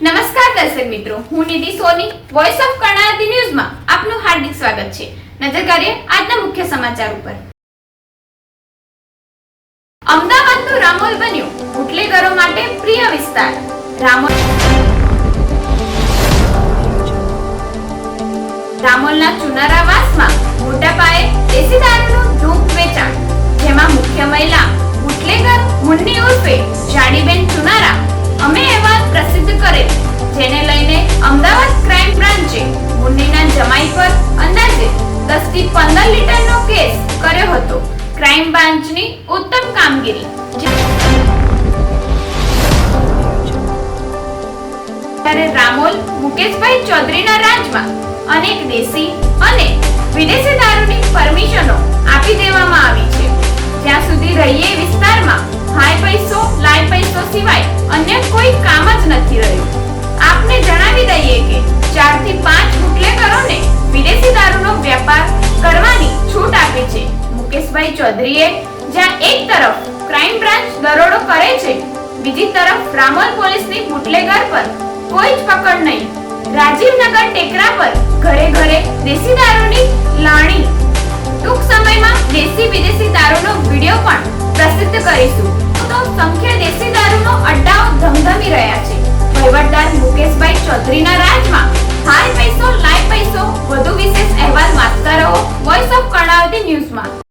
મિત્રો, હું Nidhi Soni voice of Karnavati ન્યૂઝમાં આપનું હાર્દિક સ્વાગત છે. નજર કરીએ આજના મુખ્ય સમાચાર ઉપર. અમદાવાદનું રામોલ બન્યું બુટલેગરો માટે પ્રિય વિસ્તાર. રામોલ રામોલના ચુનારાવાસમાં મોટા પાયે દેશી દારૂનું વેચાણ. જેમાં મુખ્ય મહિલા બુટલેગર મુન્ની ઉર્ફે જાડીબેન ચુનારા, અમે અહેવાલ કરેલ જેને લઈને અમદાવાદ ક્રાઇમ બ્રાન્ચે મુન્નીના જમાઈ પર અંદાજે 10 થી 15 લીટરનો કેસ કર્યો હતો. ક્રાઇમ બ્રાન્ચની ઉત્તમ કામગીરી. ત્યારે રામોલ મુકેશભાઈ ચૌધરીના રાજમાં અનેક દેશી અને વિદેશી દારૂની પરમિશનો આપી દેવામાં આવી છે. જ્યાં સુધી રહીએ વિસ્તારમાં હાઈ પૈસો લાઈ પૈસો સિવાય અન્ય કોઈ કામ જ નથી મુકેશભાઈ ચૌધરીએ, જ્યાં એક તરફ ક્રાઇમ બ્રાન્ચ દરોડો કરે છે, બીજી તરફ રામોલ પોલીસની બુટલેગર પર કોઈ જ પકડ નહીં. રાજીવનગર ટેકરા પર ઘરે ઘરે દેશી દારૂની લાણી. ટૂંક સમયમાં દેશી વિદેશી દારૂનો વીડિયો પણ પ્રસિદ્ધ કરીશું. તો સંખ્યા દેશી દારૂનો અડ્ડાઓ ધમધમી રહ્યા છે. વહીવટદાર મુકેશભાઈ ચૌધરીના રાજમાં Newsmar.